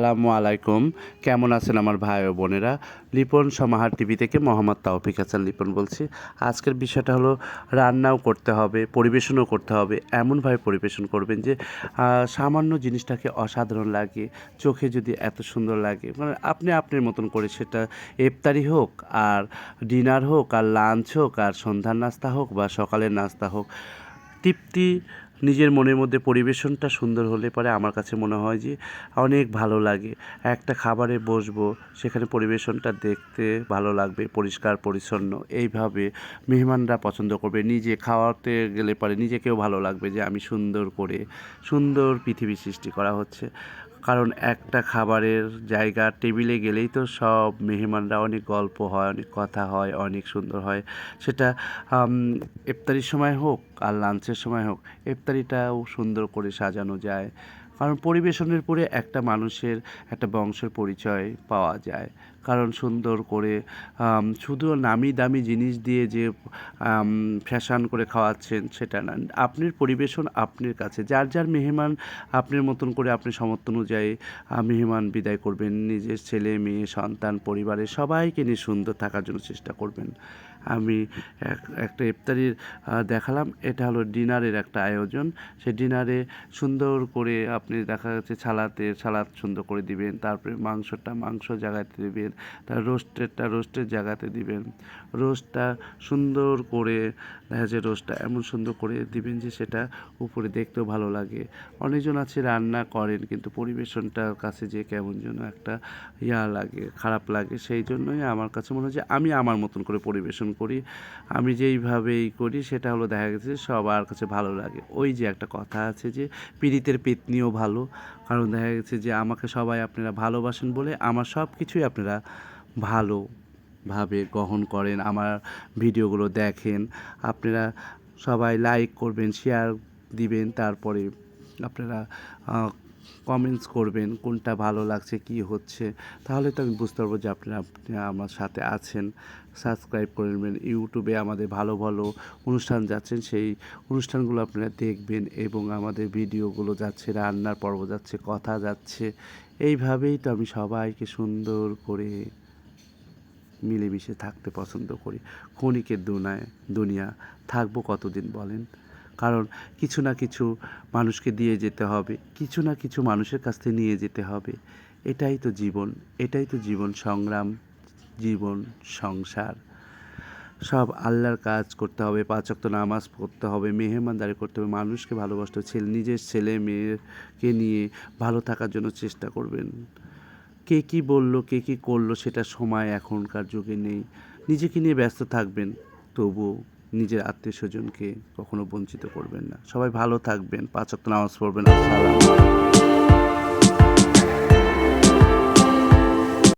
আসসালামু আলাইকুম। কেমন আছেন আমার ভাই ও বোনেরা? লিপন সমাহার টিভি থেকে মোহাম্মদ তাওফিক হাসান লিপন বলছি। আজকের বিষয়টা হলো, রান্নাও করতে হবে, পরিবেশনও করতে হবে। এমনভাবে পরিবেশন করবেন যে সামান্য জিনিসটাকে অসাধারণ লাগে, চোখে যদি এত সুন্দর লাগে। মানে আপনি আপনার মতন করে সেটা ইফতারি হোক, আর ডিনার হোক, আর লাঞ্চ হোক, আর সন্ধ্যার নাস্তা হোক, বা সকালের নাস্তা হোক, তৃপ্তি নিজের মনের মধ্যে পরিবেশনটা সুন্দর হলে পরে আমার কাছে মনে হয় যে অনেক ভালো লাগে। একটা খাবারে বসবো, সেখানে পরিবেশনটা দেখতে ভালো লাগবে, পরিষ্কার, পরিচ্ছন্ন। এইভাবে মেহমানরা পছন্দ করবে। নিজে খাওয়াতে গেলে পরে নিজেকেও ভালো লাগবে যে আমি সুন্দর করে, সুন্দর পৃথিবী সৃষ্টি করা হচ্ছে। কারণ একটা খাবারের জায়গা টেবিলে গেলেই তো সব মেহমানরা অনেক গল্প হয়, অনেক কথা হয়, অনেক সুন্দর হয়। সেটা ইফতারির সময় হোক আর লাঞ্চের সময় হোক, ইফতারিটাও সুন্দর করে সাজানো যায়। কারণ পরিবেশনের পরে একটা মানুষের, একটা বংশের পরিচয় পাওয়া যায়। কারণ সুন্দর করে শুধু নামি দামি জিনিস দিয়ে যে ফ্যাশন করে খাওয়াচ্ছেন সেটা না। আপনার পরিবেশন আপনার কাছে। যার যার মেহমান আপনার মতন করে আপনি সমর্থ অনুযায়ী মেহমান বিদায় করবেন। নিজের ছেলে, মেয়ে, সন্তান, পরিবারের সবাইকে নিয়ে সুন্দর থাকার জন্য চেষ্টা করবেন। আমি এক- একটা ইফতারির দেখালাম। এটা হলো ডিনারের একটা আয়োজন। সেই ডিনারে সুন্দর করে আপনি দেখা যাচ্ছে ছালাতে সালাদ সুন্দর করে দিবেন। তারপরে মাংসটা মাংস জায়গাতে দিবেন তার রোস্টেরটা রোস্টের জায়গাতে দিবেন। রোস্টটা সুন্দর করে, দেখা যায় রোস্টটা এমন সুন্দর করে দিবেন যে সেটা উপরে দেখতেও ভালো লাগে। অনেকজন আছে রান্না করেন, কিন্তু পরিবেশনটার কাছে যে কেমন যেন একটা ইয়া লাগে, খারাপ লাগে, সেই জন্যই আমার কাছে মনে হয় যে আমি আমার মতন করে পরিবেশন করি। আমি যেইভাবেই করি, সেটা হলো দেখা গেছে সবার কাছে ভালো লাগে। ওই যে একটা কথা আছে যে পীড়িতের পেতনিও ভালো। কারণ দেখা গেছে যে আমাকে সবাই আপনারা ভালোবাসেন বলে আমার সব কিছুই আপনারা ভালো ভাবে গ্রহণ করেন, আমার ভিডিওগুলো দেখেন। আপনারা সবাই লাইক করবেন শেয়ার দিবেন, তারপরে আপনারা কমেন্টস করবেন, কোনটা ভালো লাগছে, কি হচ্ছে, তাহলে তো আমি বুঝতে পারব যে আপনারা আপনি আমার সাথে আছেন। সাবস্ক্রাইব করে নেবেন। ইউটিউবে আমাদের ভালো ভালো অনুষ্ঠান যাচ্ছেন সেই অনুষ্ঠানগুলো আপনারা দেখবেন এবং আমাদের ভিডিওগুলো যাচ্ছে, রান্নার পর্ব যাচ্ছে, কথা যাচ্ছে। এইভাবেই তো আমি সবাইকে সুন্দর করে মিলেমিশে থাকতে পছন্দ করি। ক্ষণিকের দুনায়, দুনিয়া, থাকব কতদিন বলেন? কারণ কিছু না কিছু মানুষকে দিয়ে যেতে হবে, কিছু না কিছু মানুষের কাছ থেকে নিয়ে যেতে হবে। এটাই তো জীবন, এটাই তো জীবন সংগ্রাম, জীবন সংসার। সব আল্লাহর কাজ করতে হবে, পাঁচ ওয়াক্ত নামাজ পড়তে হবে, মেহমানদারি করতে হবে, মানুষকে ভালোবাসতে ছেলে, নিজের ছেলে মেয়েকে নিয়ে ভালো থাকার জন্য চেষ্টা করবেন। কে কী বলল, কে কী করল, সেটা সময় এখনকার যুগে নেই। নিজেকে নিয়ে ব্যস্ত থাকবেন, তবুও নিজের আত্মীয় স্বজনকে কখনো বঞ্চিত করবেন না। সবাই ভালো থাকবেন পাঁচ নামাজ পড়বেন আসসালাম